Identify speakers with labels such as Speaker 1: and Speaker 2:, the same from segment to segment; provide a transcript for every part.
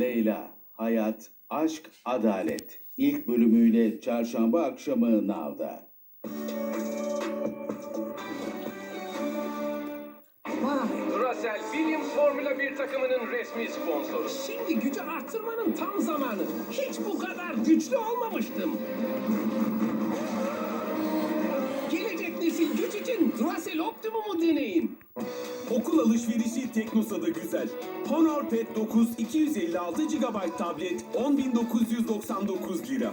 Speaker 1: Leyla, Hayat, Aşk, Adalet. İlk bölümüyle çarşamba akşamı Nav'da.
Speaker 2: Russell Williams Formula 1 takımının resmi sponsoru.
Speaker 3: Şimdi gücü arttırmanın tam zamanı. Hiç bu kadar güçlü olmamıştım. Gelecek nesil güç için Duracell Optimum'u deneyin.
Speaker 4: Okul alışverişi Teknosa'da güzel. Honor Pad 9 256 GB tablet 10.999 lira.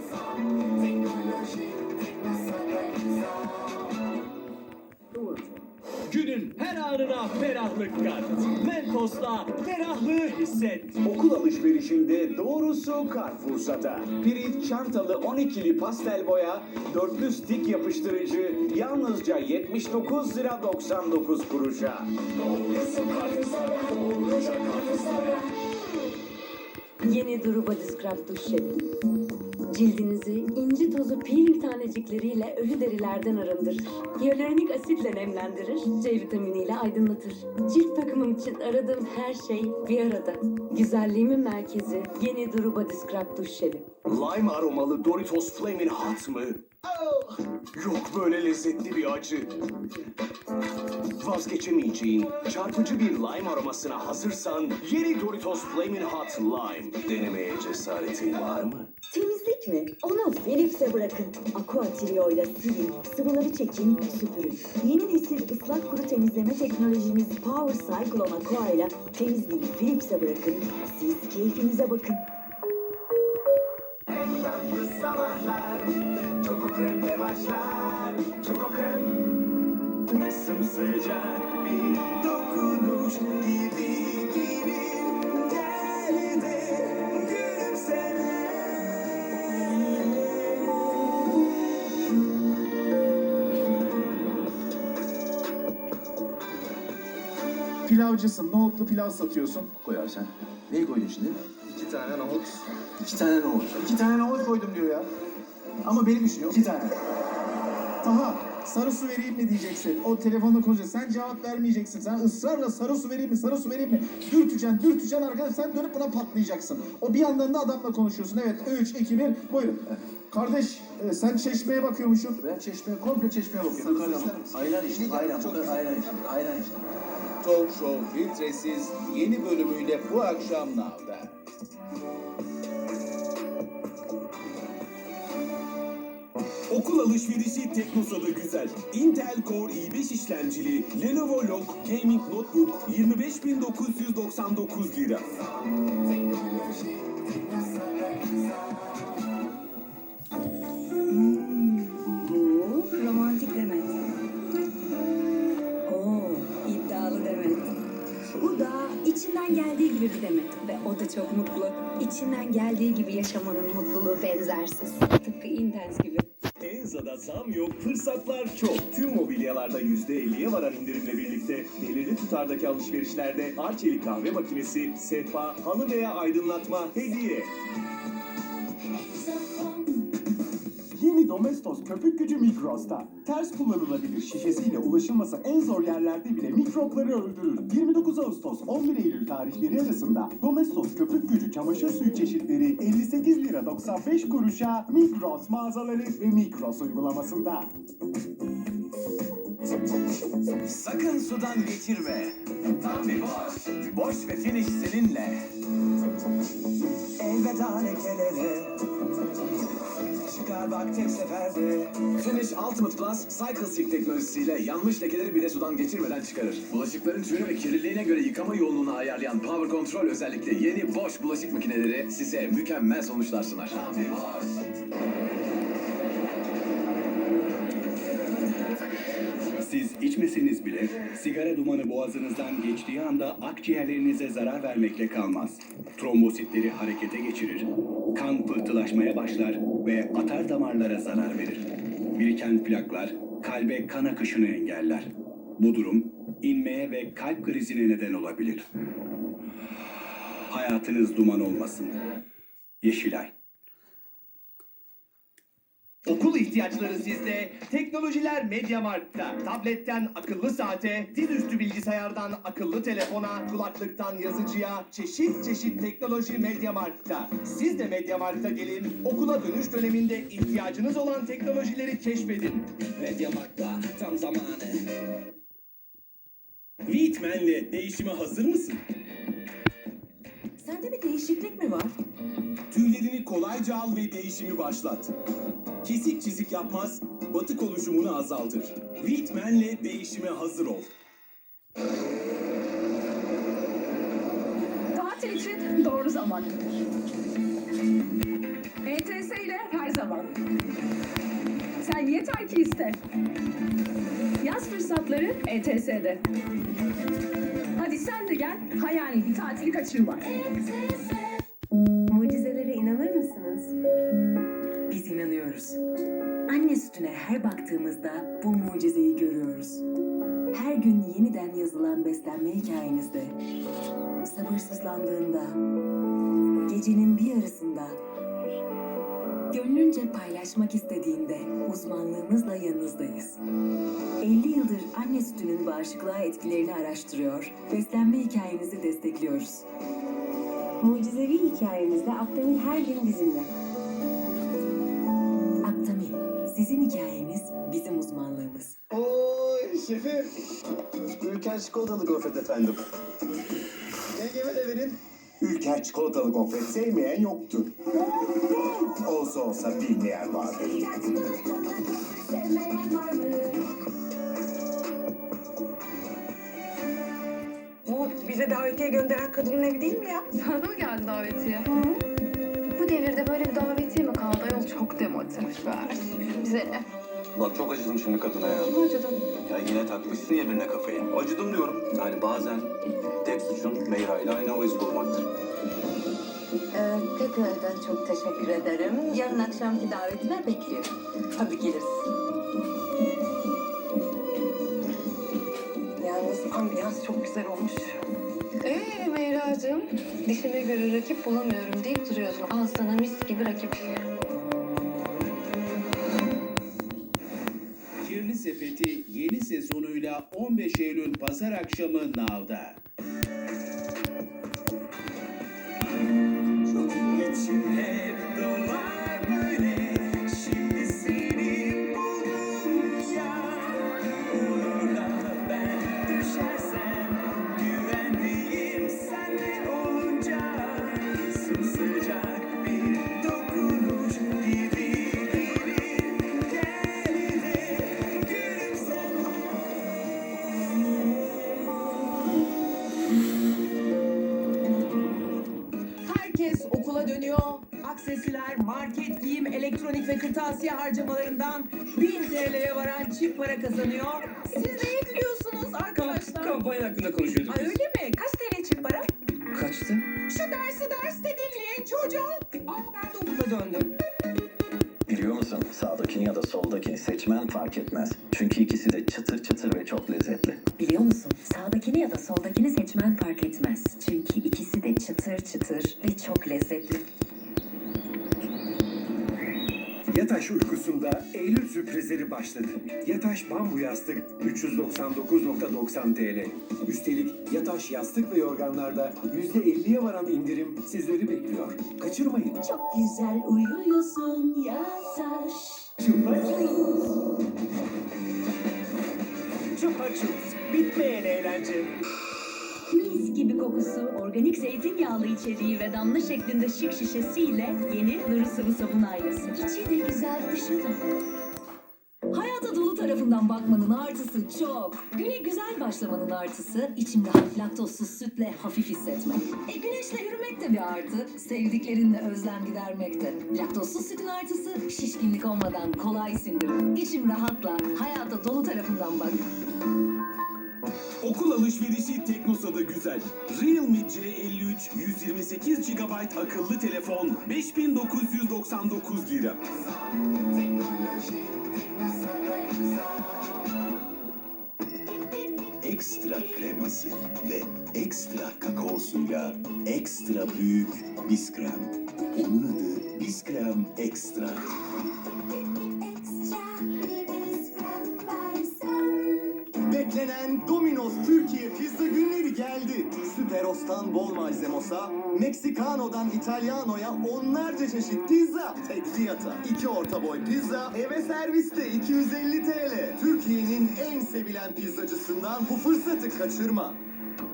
Speaker 5: Günün her anına ferahlık kat. Mentos'la ferahlığı hisset.
Speaker 6: Okul alışverişinde doğrusu Carrefour'sa'da. Pirit çantalı 12'li pastel boya, dörtlü stik yapıştırıcı yalnızca 79 lira 99 kuruşa.
Speaker 7: Yeni Duru Body Scrub duş jeli. Cildinizi inci tozu peeling tanecikleriyle ölü derilerden arındırır. Hyaluronik asitle nemlendirir, C vitaminiyle aydınlatır. Cilt bakımım için aradığım her şey bir arada. Güzelliğimin merkezi Yeni Duru Body Scrub duş jeli.
Speaker 6: Lime aromalı Doritos Flamin' Hot mı? Yok böyle lezzetli bir acı. Vazgeçemeyeceğin çarpıcı bir lime aromasına hazırsan yeni Doritos Flamin' Hot Lime. Denemeye cesaretin var mı?
Speaker 8: Temizlik mi? Onu Philips'e bırakın. Aqua Trio ile silin, sıvıları çekin, süpürün. Yeni nesil ıslak kuru temizleme teknolojimiz Power Cyclone Aqua ile temizliği Philips'e bırakın. Siz keyfinize bakın.
Speaker 6: Sımsıcak bir dokunuş gibi gibi gel de gülümsene.
Speaker 9: Pilavcısın, nohutlu pilav satıyorsun.
Speaker 10: koyarsan. Neyi koydun şimdi?
Speaker 9: İki tane nohut.
Speaker 10: İki tane nohut.
Speaker 9: İki tane nohut koydum diyor ya. Ama benim işim yok. İki tane. Aha, sarı su vereyim mi diyeceksin. O telefonda konuşacak. Sen cevap vermeyeceksin. Sen ısrarla sarı su vereyim mi, sarı su vereyim mi? Dürteceksin, dürteceksin arkadaş. Sen dönüp buna patlayacaksın. O bir yandan da adamla konuşuyorsun. Evet, 3, 2, 1, buyurun. Kardeş, e, sen çeşmeye bakıyormuşsun.
Speaker 10: Ben çeşmeye, komple çeşmeye bakıyorum.
Speaker 9: Sarı ister misin?
Speaker 10: Ayran içtim, ayran.
Speaker 9: Çok güzel.
Speaker 10: ayran içtim, ayran içtim.
Speaker 1: Talk Show filtresiz yeni bölümüyle bu akşam Nav'da.
Speaker 4: Okul alışverişi Teknosa'da güzel. Intel Core i5 işlemcili Lenovo Log Gaming Notebook 25.999 lira.
Speaker 8: Bu romantik demek. Oo, iddialı demek. Bu da içinden geldiği gibi demek. O da çok mutlu. İçinden geldiği gibi yaşamanın mutluluğu benzersiz. Tıpkı Intens gibi.
Speaker 4: Enza'da zam yok, fırsatlar çok. Tüm mobilyalarda %50'ye varan indirimle birlikte belirli tutardaki alışverişlerde Arçelik kahve makinesi, sehpa, halı veya aydınlatma hediye. Domestos köpük gücü Migros'ta. Ters kullanılabilir şişesiyle ulaşılması en zor yerlerde bile mikropları öldürür. 29 Ağustos 11 Eylül tarihleri arasında Domestos köpük gücü çamaşır suyu çeşitleri 58 lira 95 kuruşa Migros mağazaları ve Migros uygulamasında.
Speaker 6: Sakın sudan geçirme. Tam bir boş. Boş ve finish seninle. Elveda lekelere. Çıkar bak tek seferde.
Speaker 2: Finish Ultimate Plus Cycle Stick teknolojisiyle yanmış lekeleri bile sudan geçirmeden çıkarır. Bulaşıkların türü ve kirliliğine göre yıkama yoğunluğunu ayarlayan Power Control özellikle yeni Bosch bulaşık makineleri size mükemmel sonuçlar sunar.
Speaker 11: Siz içmeseniz bile sigara dumanı boğazınızdan geçtiği anda akciğerlerinize zarar vermekle kalmaz. Trombositleri harekete geçirir, kan pıhtılaşmaya başlar ve atar damarlara zarar verir. Biriken plaklar kalbe kan akışını engeller. Bu durum inmeye ve kalp krizine neden olabilir. Hayatınız duman olmasın. Yeşilay
Speaker 5: Okul ihtiyaçları sizde, teknolojiler Mediamarkt'ta. Tabletten akıllı saate, dizüstü bilgisayardan akıllı telefona, kulaklıktan yazıcıya, çeşit çeşit teknoloji Mediamarkt'ta. Siz de Mediamarkt'a gelin, okula dönüş döneminde ihtiyacınız olan teknolojileri keşfedin.
Speaker 3: Mediamarkt'ta tam zamanı. Weetman'le değişime hazır mısın?
Speaker 8: Sende bir değişiklik mi var?
Speaker 3: Tüylerini kolayca al ve değişimi başlat. Kesik çizik yapmaz, batık oluşumunu azaltır. Weetman'le değişime hazır ol.
Speaker 12: Tatil için doğru zaman. ETS ile her zaman. Sen yeter ki iste. Yaz fırsatları ETS'de. Hadi sen de gel, hayali bir tatili kaçırma.
Speaker 7: Mucizelere inanır mısınız? İnanıyoruz. Anne sütüne her baktığımızda bu mucizeyi görüyoruz. Her gün yeniden yazılan beslenme hikayenizde, sabırsızlandığında, gecenin bir yarısında, gönlünce paylaşmak istediğinde uzmanlığımızla yanınızdayız. 50 yıldır anne sütünün bağışıklığa etkilerini araştırıyor, beslenme hikayenizi destekliyoruz. Mucizevi hikayemizde Akdemir her gün bizimle. Sizin hikayeniz bizim uzmanlığımız.
Speaker 10: Oy şefim. Ülker çikolatalı gofret efendim. Yengeme de verin.
Speaker 4: Ülker çikolatalı gofret sevmeyen yoktu. Olsa olsa bilmeyen vardır.
Speaker 12: Bu bize davetiye gönderen kadının evi değil mi ya?
Speaker 13: Sana da mı geldi davetiye? Bu devirde böyle bir davetiye mi kaldı? Ayol çok demotivmiş ver. Bize ne?
Speaker 14: Bak çok acıdım şimdi kadına ya.
Speaker 13: Kim acıdın?
Speaker 14: Ya yine takmışsın ya birine kafayı. Acıdım diyorum. Yani bazen tek suçun Meyra ile aynı havayı bulmaktır.
Speaker 7: Ee, tekrardan çok teşekkür ederim. Yarın akşamki davetime bekliyorum. Tabii geliriz.
Speaker 12: Yalnız ambiyans çok güzel olmuş.
Speaker 13: Meyra'cığım, dişime göre rakip bulamıyorum deyip duruyorsun. Al sana mis gibi rakip.
Speaker 1: Kirli Sepeti yeni sezonuyla 15 Eylül Pazar akşamı Nav'da.
Speaker 12: Herkes okula dönüyor. Aksesiler, market, giyim, elektronik ve kırtasiye harcamalarından 1000 TL'ye varan çift para kazanıyor. Siz neye gülüyorsunuz arkadaşlar?
Speaker 3: Kampanya hakkında konuşuyorduk
Speaker 12: Ay
Speaker 3: biz.
Speaker 12: öyle mi? Kaç TL çift para?
Speaker 3: Kaçtı?
Speaker 12: Şu dersi derste dinleyin çocuğum. Aa ben de okula döndüm.
Speaker 14: Biliyor musun? Sağdakini ya da soldakini seçmen fark etmez. Çünkü ikisi de çıtır çıtır ve çok lezzetli.
Speaker 7: Biliyor musun? Sağdakini ya da soldakini seçmen fark etmez. Çünkü ikisi de çıtır çıtır ve çok lezzetli.
Speaker 4: Yataş uykusunda Eylül sürprizleri başladı. Yataş bambu yastık 399.90 TL. Üstelik Yataş yastık ve yorganlarda %50'ye varan indirim sizleri bekliyor. Kaçırmayın.
Speaker 8: Çok güzel uyuyorsun yataş.
Speaker 3: Çupa Bitmeyen eğlence.
Speaker 7: Mis gibi kokusu, organik zeytinyağlı içeriği ve damla şeklinde şık şişesiyle yeni Duru Sıvı Sabun ailesi.
Speaker 8: İçi de güzel dışı da.
Speaker 7: Hayata dolu tarafından bakmanın artısı çok. Güne güzel başlamanın artısı içimde hafif laktozsuz sütle hafif hissetmek. E güneşle yürümek de bir artı. Sevdiklerinle özlem gidermekte. Laktozsuz sütün artısı şişkinlik olmadan kolay sindirim. İçim rahatla hayata dolu tarafından bak.
Speaker 3: Okul alışverişi Teknosa'da güzel. Realme C53 128 GB akıllı telefon 5999 lira.
Speaker 4: Ekstra kreması ve ekstra kakaosuyla ekstra büyük Biskrem. Onun adı Biskrem Ekstra.
Speaker 9: Geldi. Süperos'tan bol malzemosa, Meksikano'dan İtalyano'ya onlarca çeşit pizza. Tek fiyata. İki orta boy pizza eve serviste 250 TL. Türkiye'nin en sevilen pizzacısından bu fırsatı kaçırma.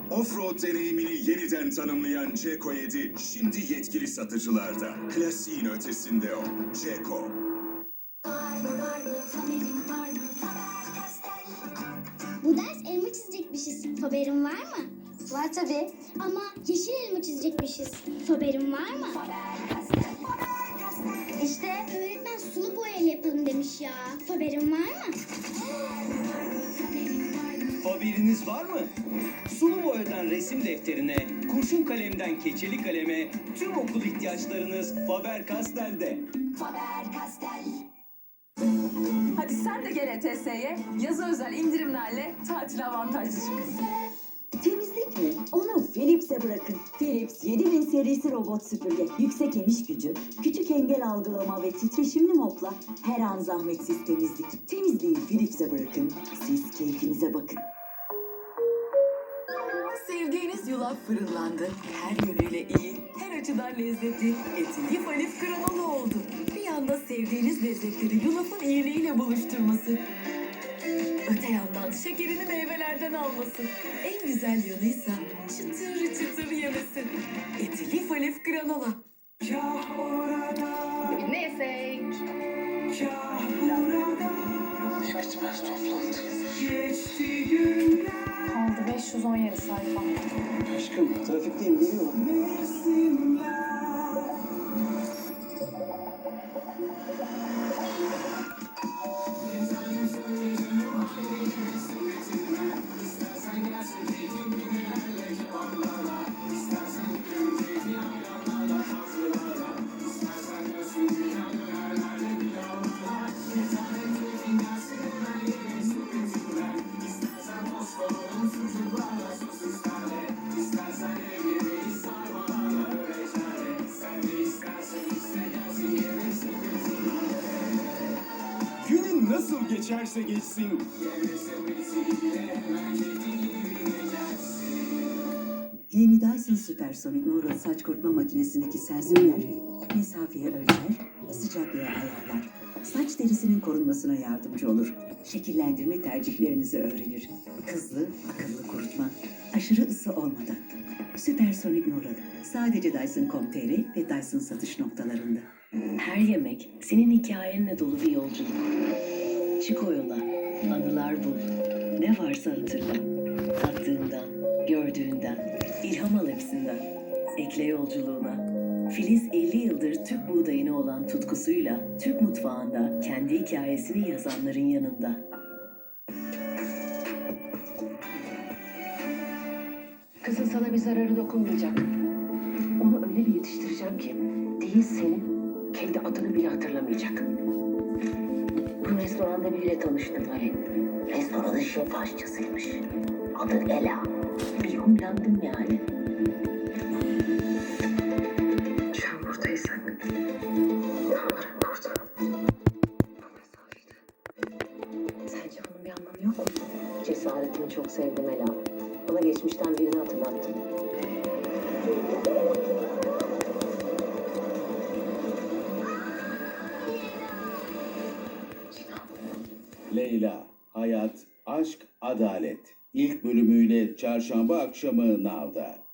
Speaker 4: Offroad deneyimini yeniden tanımlayan Ceko 7 şimdi yetkili satıcılarda. Klasiğin ötesinde o. Ceko.
Speaker 15: Çizecekmişiz. Haberin var mı? Var tabii. Ama yeşil elma çizecekmişiz. Haberin var mı? İşte öğretmen sulu boyayla yapalım demiş ya. Haberin var mı?
Speaker 16: Haberiniz var mı? Sulu boyadan resim defterine, kurşun kalemden keçeli kaleme, tüm okul ihtiyaçlarınız Faber-Castell'de.
Speaker 17: Hadi sen de gel ETS'ye. Yazı özel indirimlerle tatil avantajlı çık.
Speaker 8: Temizlik mi? Onu Philips'e bırakın. Philips 7000 serisi robot süpürge. Yüksek emiş gücü, küçük engel algılama ve titreşimli mopla her an zahmetsiz temizlik. Temizliği Philips'e bırakın. Siz keyfinize bakın.
Speaker 18: Sevdiğiniz yulaf fırınlandı. Her yönüyle iyi, her açıdan lezzetli. Eti lif alif granola oldu. Yanda sevdiğiniz lezzetleri yulafın iyiliğiyle buluşturması. Öte yandan şekerini meyvelerden alması. En güzel yanıysa çıtır çıtır yemesi. Eti lif alif granola.
Speaker 13: Bugün ne yesek?
Speaker 18: Bitmez toplantı.
Speaker 13: Kaldı 517 sayfa.
Speaker 19: Aşkım trafikteyim geliyorum.
Speaker 9: Günün nasıl geçerse geçsin.
Speaker 7: Yeni Dyson Supersonic Neural saç kurutma makinesindeki sensörler mesafeye ölçer, sıcaklığı ayarlar. Saç derisinin korunmasına yardımcı olur. Şekillendirme tercihlerinizi öğrenir. Hızlı, akıllı kurutma. Aşırı ısı olmadan. Supersonic Neural. Sadece Dyson.com.tr ve Dyson satış noktalarında.
Speaker 18: Her yemek senin hikayenle dolu bir yolculuk. Çık o yola, anılar bul. Ne varsa hatırla. Tattığından, gördüğünden, ilham al hepsinden. Ekle yolculuğuna. Filiz 50 yıldır Türk buğdayına olan tutkusuyla Türk mutfağında kendi hikayesini yazanların yanında. Kızın sana bir zararı dokunmayacak. Onu öyle bir yetiştireceğim ki değil senin, kendi adını bile hatırlamayacak. Bu restoranda biriyle tanıştım Ali. Restoranın şef aşçısıymış. Adı Ela. Bir huylandım yani.
Speaker 1: Aşk, Adalet. İlk bölümüyle çarşamba akşamı Nav'da.